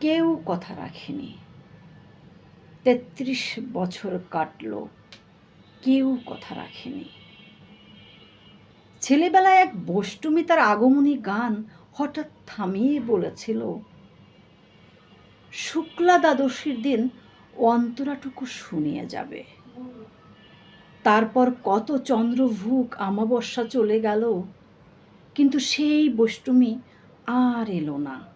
কেউ কথা রাখেনি। তেত্রিশ বছর কাটল, কেউ কথা রাখেনি। ছেলেবেলায় এক বষ্টমী তার আগমনী গান হঠাৎ থামিয়ে বলেছিল, শুক্লা দ্বাদশীর দিন অন্তরাটুকু শুনিয়ে যাবে। তারপর কত চন্দ্রভুক আমাবস্যা চলে গেল, কিন্তু সেই বষ্টমী আর এলো না।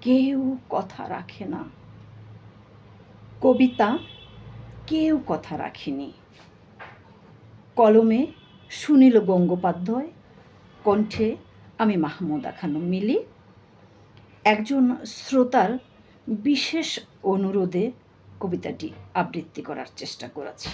কেউ কথা রাখে না। কবিতা কেউ কথা রাখেনি। কলমে সুনীল গঙ্গোপাধ্যায়, কণ্ঠে আমি মাহমুদা খানম মিলি। একজন শ্রোতার বিশেষ অনুরোধে কবিতাটি আবৃত্তি করার চেষ্টা করেছি।